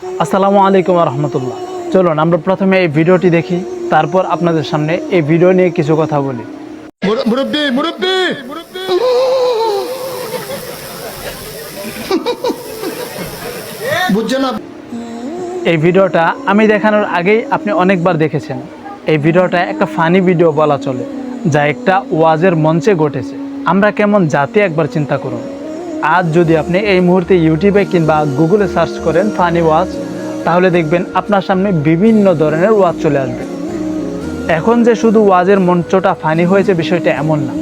আসসালামু আলাইকুম রহমতুল্লাহ চলুন আমরা প্রথমে এই ভিডিওটি দেখি তারপর আপনাদের সামনে এই ভিডিও নিয়ে কিছু কথা বলি। মুর- মুরব্বি মুরব্বি! বুঝছেন এই ভিডিওটা আমি দেখানোর আগেই আপনি অনেকবার দেখেছেন। এই ভিডিওটা একটা ফানি ভিডিও বলা চলে যা একটা ওয়াজের মঞ্চে ঘটেছে। আমরা কেমন জাতি একবার চিন্তা করুন। আজ যদি আপনি এই মুহূর্তে ইউটিউবে কিংবা গুগলে সার্চ করেন ফানি ওয়াজ তাহলে দেখবেন আপনার সামনে বিভিন্ন ধরনের ওয়াজ চলে আসবে। এখন যে শুধু ওয়াজের মঞ্চটা ফানি হয়েছে বিষয়টা এমন না,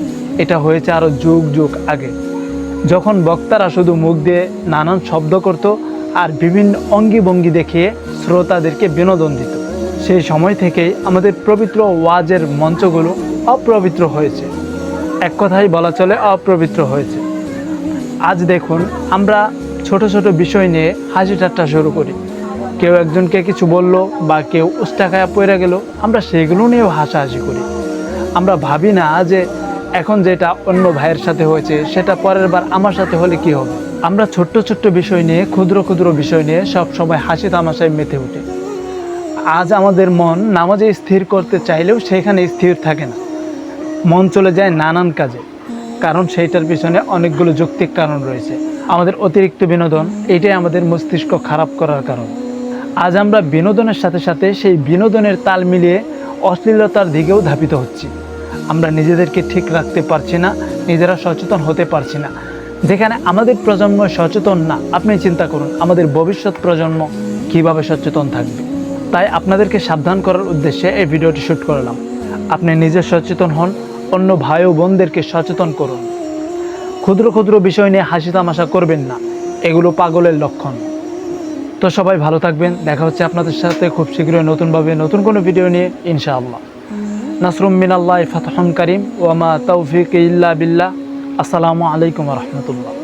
এটা হয়েছে আরও যুগ যুগ আগে। যখন বক্তারা শুধু মুখ দিয়ে নানান শব্দ করত আর বিভিন্ন অঙ্গি ভঙ্গি দেখিয়ে শ্রোতাদেরকে বিনোদন দিত। সেই সময় থেকেই আমাদের পবিত্র ওয়াজের মঞ্চগুলো অপবিত্র হয়েছে। এক কথাই বলা চলে অপবিত্র হয়েছে। আজ দেখুন, আমরা ছোট ছোট বিষয় নিয়ে হাসি ঠাট্টা শুরু করি। কেউ একজনকে কিছু বলল বা কেউ উস্টাখায়া পড়ে গেল, আমরা সেগুলো নিয়েও হাসাহাসি করি। আমরা ভাবি না যে এখন যেটা অন্য ভাইয়ের সাথে হয়েছে, সেটা পরের বার আমার সাথে হলে কি হবে? আমরা ছোট্ট ছোট্ট বিষয় নিয়ে, ক্ষুদ্র ক্ষুদ্র বিষয় নিয়ে সব সময় হাসি তামাশায় মেতে উঠে। আজ আমাদের মন নামাজে স্থির করতে চাইলেও সেখানে স্থির থাকে না। মন চলে যায় নানান কাজে। কারণ সেইটার পিছনে অনেকগুলো যৌক্তিক কারণ রয়েছে। আমাদের অতিরিক্ত বিনোদন, এটাই আমাদের মস্তিষ্ক খারাপ করার কারণ। আজ আমরা বিনোদনের সাথে সাথে সেই বিনোদনের তাল মিলিয়ে অশ্লীলতার দিকেও ধাবিত হচ্ছি। আমরা নিজেদেরকে ঠিক রাখতে পারছি না, নিজেরা সচেতন হতে পারছি না। যেখানে আমাদের প্রজন্ম সচেতন না, আপনি চিন্তা করুন, আমাদের ভবিষ্যৎ প্রজন্ম কীভাবে সচেতন থাকবে? তাই আপনাদেরকে সাবধান করার উদ্দেশ্যে এই ভিডিওটি শ্যুট করলাম। আপনি নিজে সচেতন হন অন্য ভাই ও বোনদেরকে সচেতন করুন। ক্ষুদ্র ক্ষুদ্র বিষয় নিয়ে হাসি তামাশা করবেন না। এগুলো পাগলের লক্ষণ। তো সবাই ভালো থাকবেন। দেখা হচ্ছে আপনাদের সাথে খুব শীঘ্রই নতুনভাবে নতুন কোনো ভিডিও নিয়ে, ইনশাআল্লাহ। নাসরুম মিনাল্লাহ ফাতহন করিম। ওয়ামা তৌফিক ইল্লা বিল্লাহ। আসসালামু আলাইকুম রহমতুল্লাহ।